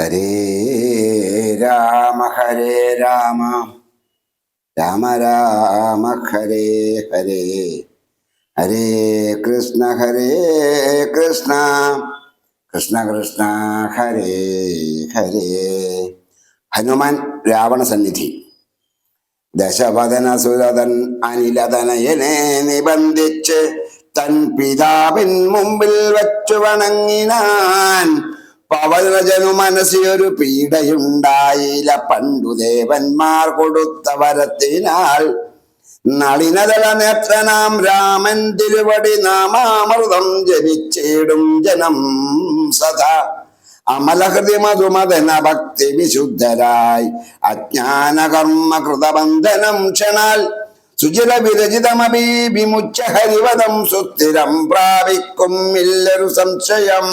ഹരേ രാമ ഹരേ രാമ. രാമ രാമ ഹരേ ഹരേ. ഹരേ കൃഷ്ണ ഹരേ കൃഷ്ണ. കൃഷ്ണ കൃഷ്ണ ഹരേ ഹരേ. ഹനുമാൻ രാവണ സന്നിധി. ദശവദന സുരതൻ അനിലതനയനെ നിബന്ധിച്ച് തൻ പിതാവിൻ മുമ്പിൽ വച്ചു വണങ്ങിനാൻ പവനജനു മനസ്സിലൊരു പീഡയുണ്ടായില്ല. പണ്ടു ദേവന്മാർ കൊടുത്ത വരത്തിനാൽ നളിനതല നേത്രനാം രാമൻ തിരുവടി നാമാമൃതം ജപിച്ചിടും ജനം സദാ. അമലഹൃതി മധുമതന ഭക്തി വിശുദ്ധരായി. അജ്ഞാന കർമ്മ കൃതബന്ധനം ക്ഷണാൽ സുചിര വിരചിതമപി വിമുച്ച ഹരിവതം സുസ്ഥിരം പ്രാപിക്കും ഇല്ലൊരു സംശയം.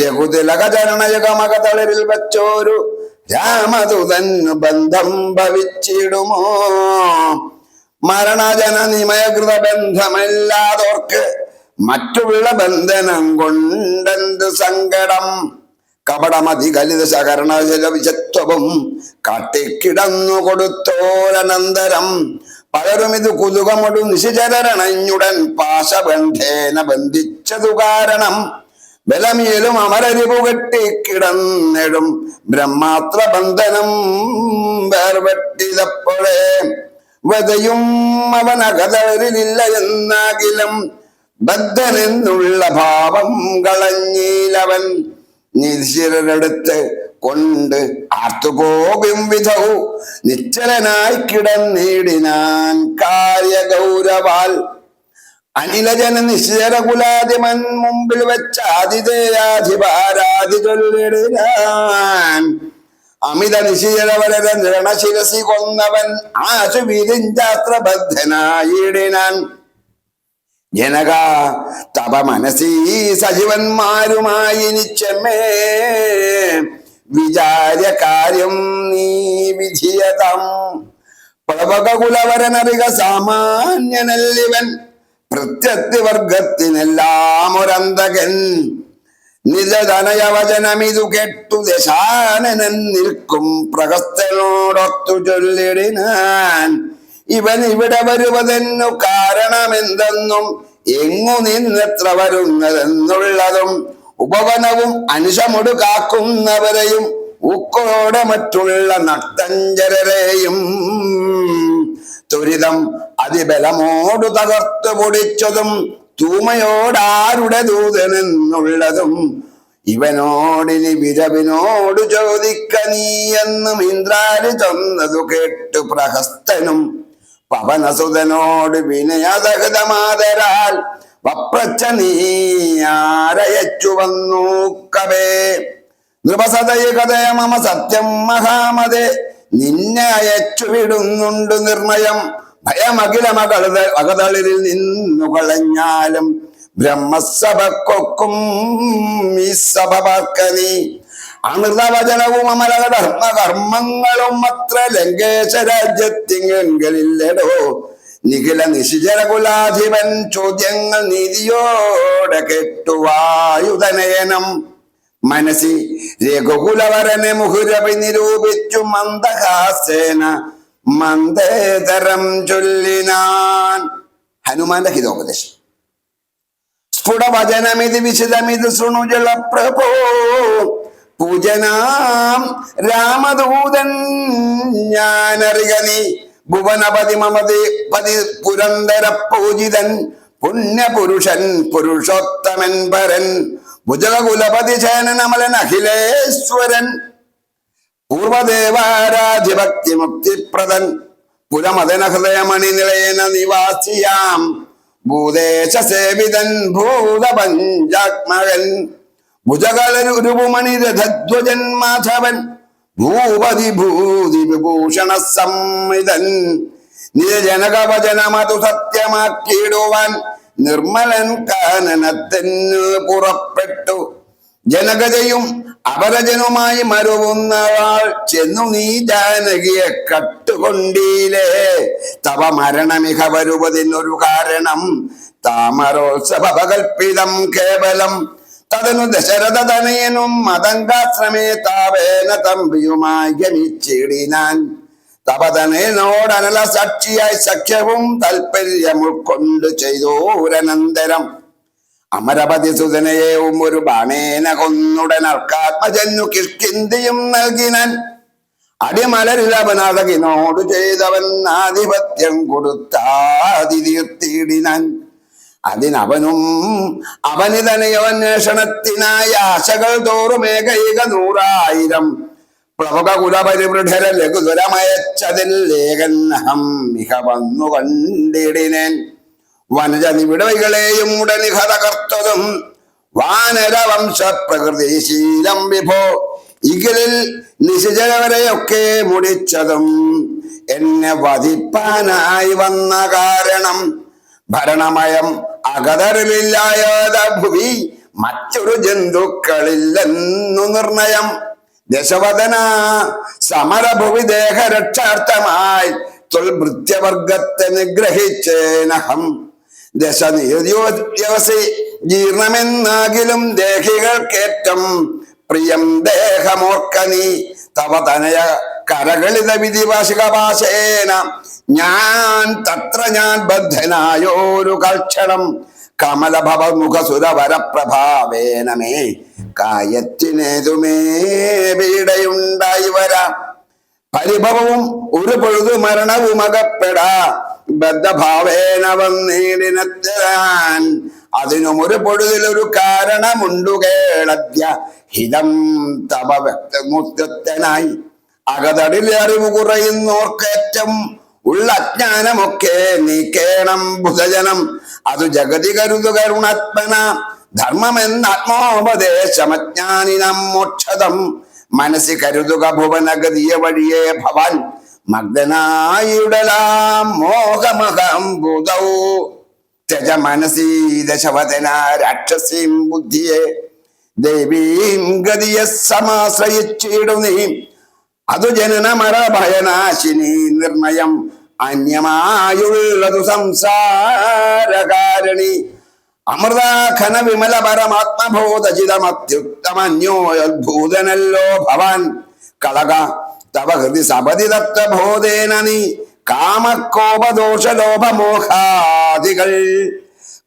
രഘുതിലകചരണയുഗമകതളിരിൽ വച്ചോരു രാമദുതൻ ബന്ധം ഭവിച്ചിടുമോ? മരണജന നിമയകൃത ബന്ധമില്ലാതോർക്ക് മറ്റുള്ള ബന്ധനം കൊണ്ടെന്ത് സങ്കടം? കപടമതി കലിത ശകരണ ജലവിശത്വവും കാട്ടിക്കിടന്നു കൊടുത്തോരനന്തരം. പലരും ഇത് കുതുകമൊടു നിശിചരണഞ്ഞുടൻ പാശബന്ധേന ബന്ധിച്ചതു കാരണം. ബലമേലും അമരരിപു കെട്ടിക്കിടന്നിടും ബ്രഹ്മാത്ര ബന്ധനം വേർപെട്ടിതപ്പോഴേ വതയും അവനകതറിലില്ല എന്നാകിലും ബദ്ധനെന്നുള്ള ഭാവം കളഞ്ഞീലവൻ നിശിരടുത്ത് കൊണ്ട് ആർത്തുപോകും വിധവു. നിശ്ചലനായി കിടന്നിടിനാൻ കാര്യഗൗരവാൽ അനിലജന നിശ്ചര കുലാദിമൻ മുമ്പിൽ വെച്ച അമിത നിശീലവരര നിരണശിരസി കൊന്നവൻ ആശു ജനക തപ മനസീ സജീവന്മാരുമായി നിച്ചമേ വിചാര്യ കാര്യം നീ വിധിയതം. പ്ലവകുലവരനറിക സാമാന്യനല്ലിവൻ പ്രത്യത്തിവർഗത്തിനെല്ലാം ഒരന്തകൻ. നിജതനയവചനമിതു കെട്ടു ദശാനനൻ നിൽക്കും പ്രഹസ്തനോടൊത്തു ചൊല്ലിടിനാൻ. ഇവൻ ഇവിടെ വരുവതെന്നു കാരണമെന്തെന്നും എങ്ങു നിന്നെത്ര വരുന്നതെന്നുള്ളതും ഉപവനവും അനുശമൊടു കാക്കുന്നവരെയും ഉക്കോടെ മറ്റുള്ള നക്തഞ്ചരരെയും ത്വരിതം അതിബലമോടു തകർത്തു പൊടിച്ചതും തൂമയോടാരുടെ ദൂതനെന്നുള്ളതും ഇവനോടിനി വിരവിനോട് ചോദിക്ക നീ എന്നും ഇന്ദ്രാരി കേട്ടു പ്രഹസ്തനും പവനസുതനോട് വിനയതഹൃതമാതരാൽ വപ്രച്ച നീ ആരയച്ചു വന്നൂക്കവേ. നൃപസതയ കഥയ മമ സത്യം മഹാമതേ. നിന്നെ അയച്ചുവിടുന്നുണ്ട് നിർണയം. ഭയമകില മകള അകതളിരിൽ നിന്നു കളഞ്ഞാലും ബ്രഹ്മസഭക്കൊക്കും ഈ സഭ പാർക്കനി അമൃതവചനവും അമരധർമ്മ കർമ്മങ്ങളും അത്ര ലങ്കേശ രാജ്യത്തിങ്കലില്ലടോ നിഖില നിശിചര കുലാധിപൻ ചോദ്യങ്ങൾ നീതിയോടെ കേട്ടുവായുധനയനം മനസ്സി രഘുകുലവരനെ മുഹുരവി നിരൂപിച്ചു മന്ദഹാസേന മന്ദേതരം ചൊല്ലിനാൻ. ഹനുമാന്റെ ഹിതോപദേശം. സ്ഫുടവചനമിത് വിശദമിത് സുണുജള പ്രഭോ പൂജനാം രാമദൂതൻ ഞാനറികനി ഭുവനപതി മമതി പതി പുരന്തര പൂജിതൻ പുണ്യപുരുഷൻ പുരുഷോത്തമൻ പരൻ ഭുജകുലപതി ചേനനമലൻ അഖിലേശ്വരൻ പൂർവദേവാരാധിഭക്തി മുക്തിപ്രദൻ പുരമദന ഹൃദയമണി നിലയന നിവാസിയാം. ഭൂദേശ സേവിതൻ ഭൂതപഞ്ചാത്മകൻ. ഭുജകളൻ ഉരുപുമണി രഥധ്വജൻ മാധവൻ. ഭൂപതി ഭൂതി വിഭൂഷണ സംവിതൻ നിജനകവചനമതു സത്യമാക്കിയിടുവാൻ നിർമ്മലൻ കാനനത്തെന്നു പുറപ്പെട്ടു. ജനകതയും അപരജനുമായി മരുവുന്നവാൾ ചെന്നു നീ ജാനകിയെ കട്ടുകൊണ്ടീലേ. തവ മരണമിഹ വരുവതിനൊരു കാരണം. താമരോത്സവകൽപ്പിതം കേവലം. തതനു ദശരഥ തനയനും മതങ്കാശ്രമേ താവേന തമ്പിയുമായി ഗമിച്ചിടിനാൻ തപതനോടനല സാക്ഷിയായി സഖ്യവും താല്പര്യം ഉൾക്കൊണ്ട് ചെയ്തോരനന്തരം അമരപതി സുതനയെയും ഒരു ബാണേന കൊന്നുടൻ അർക്കാത്മജന്നു കിഷ്കിന്തിയും നൽകിനാൻ. അടിമലരിൽ അവനതകിനോട് ചെയ്തവൻ ആധിപത്യം കൊടുത്താതി അതിനവനും അവനിതനയോ അന്വേഷണത്തിനായ ആശകൾ തോറും ഏകൈക നൂറായിരം. ലഘുതുരമയച്ചതിൽ വിഭോ. ഇകിലിൽ നിശിചരവരെയൊക്കെ മുടിച്ചതും എന്നെ വധിപ്പാനായി വന്ന കാരണം ഭരണമയം അകതറിലില്ലായത ഭുവി. മറ്റൊരു ജന്തുക്കളില്ലെന്നു നിർണയം. ദശവദന സമരഭുവി ദേഹരക്ഷാർത്ഥമായി തൊൽഭൃത്യവർഗത്തെ നിഗ്രഹിച്ചേനഹം. ദശ ദിവസി ജീർണമെന്നാകിലും ദേഹികൾക്കേറ്റം പ്രിയം ദേഹമോർക്കനി. തവ തനയ കരകളിത വിധിവാശിക ഭാഷേന ഞാൻ തത്ര ഞാൻ ബദ്ധനായോരു കൽക്ഷണം. കമലഭവ കായത്തിനേതുമേ പീഡയുണ്ടായി വരാം. പരിഭവവും ഒരു പൊഴുതു മരണവും അകപ്പെടാ. ബദ്ധഭാവേന വന്നീടിനെത്താൻ. അതിനും ഒരു പൊഴുതിലൊരു കാരണമുണ്ടു കേളദ്യ. ഹിതം തപ വ്യക്തമുദ്ധനായി അകതടിൽ അറിവ് കുറയുന്നോർക്കേറ്റം. ഉള്ള അജ്ഞാനമൊക്കെ നീക്കേണം ബുധജനം. അത് ജഗതി കരുതു കരുണാത്മന ധർമ്മമെന്ന ആത്മോപദേശമജ്ഞാനിനം മോക്ഷതം. മനസ്സി കരുതുക ഭുവനഗതിയ വഴിയേ ഭവാൻ. മഗ്നായുടലാം മോഹമഹം ഭൂതൗ ത്യജ മനസി ദശവദന രാക്ഷസീം ബുദ്ധിയെ. ദേവീം ഗതിയെ സമാശ്രയിച്ചിടുന്നീ അതു ജനന മരഭയനാശിനി നിർണയം. അന്യമായുള്ളതു സംസാരകാരണി. അമൃതാഖന വിമല പരമാത്മബോധചിതമത്യുത്തമന്യോ അദ്ഭുതനല്ലോ ഭവാൻ. കളക തവ ഹൃദി സപതി തത്വബോധേന നീ. കാമക്കോപദോഷലോഭമോഹാദികൾ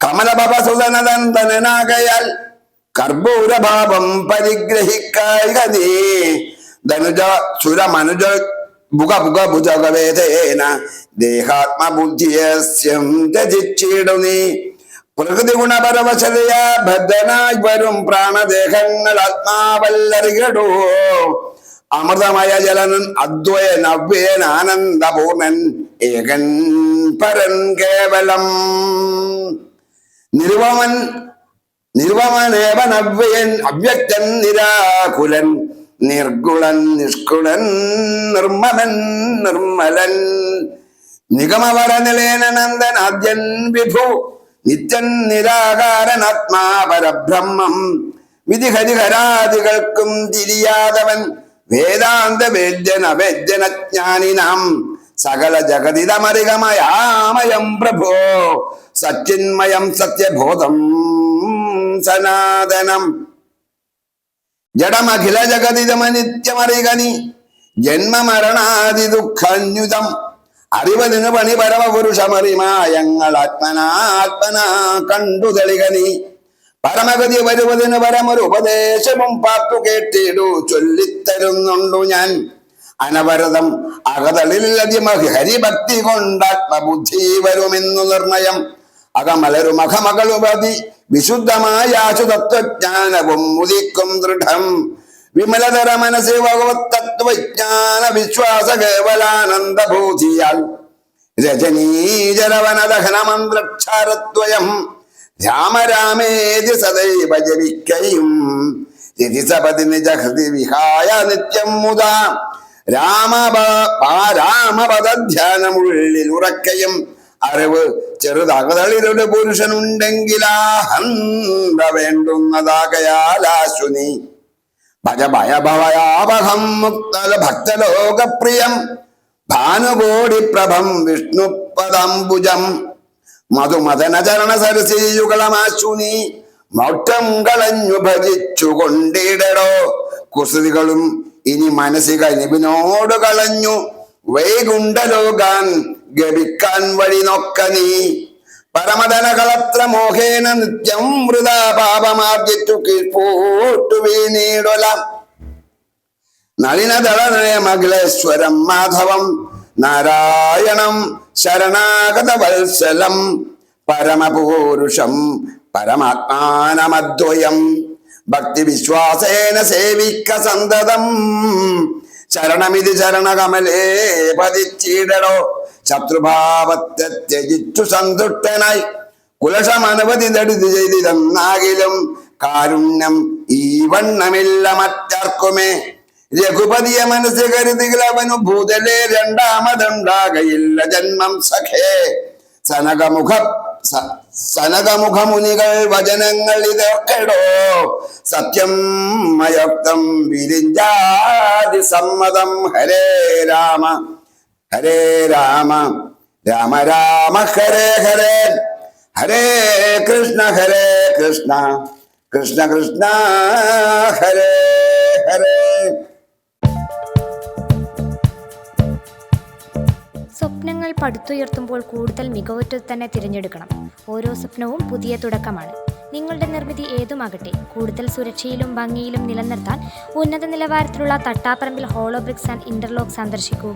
കമലഭവസുതനദന്തനാകയാൽ കർപ്പൂരഭാവം പരിഗ്രഹിക്കായി ധനുജ സുരമനുജ ഭുഗ ഭുഗ ഭുജകവേദേന ദേഹാത്മബുദ്ധിയസ്യം ത്യജിച്ചിടു നീ. പ്രകൃതി ഗുണപരവശതയ ബദ്ധനായി വരും പ്രാണദേഹങ്ങൾ ആത്മാവല്ലറികടോ അമൃതമായ ജലനൻ അദ്വയൻ അവ്യൻ ആനന്ദപൂർണൻ ഏകൻ പരൻ കേവലം. നിരുപമൻ നിരുപമനേവനവ്യൻ അവ്യക്തൻ നിരാകുലൻ. നിർഗുണൻ നിഷ്കുണൻ നിർമ്മലൻ നിർമ്മലൻ. നിഗമവര ആദ്യൻ വിഭു നിത്യൻ നിരാകാരൻ പരബ്രഹ്മം വിധിഹരിഹരാദികൾക്കും തിരിയാതവൻ വേദാന്ത വേദ്യൻ അവേദ്യനജ്ഞാനിനാം സകല ജഗതിതമരികമയാമയം പ്രഭോ സച്ചിന്മയം സത്യബോധം സനാതനം. ജഡമഖില ജന്മ ജന്മമരണാദി ദുഃഖന്യുതം അറിവതിന് പണി പരമപുരുഷമറിമായങ്ങൾ ആത്മനാ കണ്ടു തെളികനി. പരമഗതി വരുവതിന് പരമൊരു ഉപദേശവും പാത്തു കേട്ടിടു ചൊല്ലിത്തരുന്നുണ്ടു ഞാൻ. അനവരതം അകതളിലതിമഹി ഹരിഭക്തി കൊണ്ടാത്മബുദ്ധി വരുമെന്നു നിർണയം. അകമലരും അകമകളുപതി വിശുദ്ധമായ ആശുതത്വജ്ഞാനവും ഉദിക്കും ദൃഢം. വിമലതര മനസ്സി ഭഗവത് തത്വജ്ഞാന വിശ്വാസ കേവലാനന്ദഭൂതിയാൽ രജനീജലവനദഹന മന്ത്രക്ഷാരദ്വയം രാമരാമേതി സദൈവ ജപിക്കയും രതിസപതി നിജ ഹൃദി വിഹായ നിത്യം മുതാ രാമ രാമപദധ്യാനമുള്ളിൽ ഉറക്കയും അറിവ് ചെറുതകതളിലൊരു പുരുഷനുണ്ടെങ്കിലാഹന്ത വേണ്ടുന്നതാകയാലാശുനി. ഭജ ഭയഭവയാപഹം മുക്തല ഭക്തലോകപ്രിയം. ഭാനുകോടി പ്രഭം വിഷ്ണുപദംബുജം. മധുമദന ചരണ സരസീയുകളമാശുനി മൗട്ടം കളഞ്ഞു ഭജിച്ചു കൊണ്ടിടടോ. കുസൃതികളും ഇനി മനസ്സിക നിബിനോട് കളഞ്ഞു. വൈകുണ്ഠലോകാൻ ഗമിക്കാൻ വഴി നോക്ക നീ. പരമധനകളത്ര മോഹേന നിത്യം വൃതാ പാപമാർജിച്ചു കീഴ്പോട്ടു വീണീടൊല. നളിനദളനയമഖിലേശ്വരം മാധവം. നാരായണം ശരണാഗത വത്സലം. പരമപൂരുഷം പരമാത്മാനമദ്വയം. ഭക്തിവിശ്വാസേന സേവിക്ക സന്തതം. ശരണമിതി ശരണകമലേ പതിച്ചിടടോ. ശത്രുഭാവത്തെ ത്യജിച്ചു സന്തുഷ്ടനായി. കുലശമനവധി നെടുതി ചെയ്തിരുന്നാകിലും കാരുണ്യം ഈ വണ്ണമില്ല മറ്റാർക്കുമേ. രഘുപതിയെ മനസ്സ് കരുതികൾ അവനു ഭൂതലെ രണ്ടാമതുണ്ടാകയില്ല ജന്മം സഖേ. സനകമുഖ സനകമുഖമുനികൾ വചനങ്ങൾ ഇതൊക്കെടോ. സത്യം മയക്തം വിരിഞ്ചാതി സമ്മതം ഹരേ രാമ. ഹരേ രാമ. രാമ രാമ ഹരേ ഹരേ. ഹരേ കൃഷ്ണ ഹരേ കൃഷ്ണ. കൃഷ്ണ കൃഷ്ണ ഹരേ ഹരേ. സ്വപ്നങ്ങൾ പടുത്തുയർത്തുമ്പോൾ കൂടുതൽ മികവുറ്റത് തന്നെ തിരഞ്ഞെടുക്കണം. ഓരോ സ്വപ്നവും പുതിയ തുടക്കമാണ്. നിങ്ങളുടെ നിർമ്മിതി ഏതുമാകട്ടെ കൂടുതൽ സുരക്ഷയിലും ഭംഗിയിലും നിലനിർത്താൻ ഉന്നത നിലവാരത്തിലുള്ള തട്ടാപ്പറമ്പിൽ ഹോളോബ്രിക്സ് ആൻഡ് ഇന്റർലോക്ക് സന്ദർശിക്കൂ.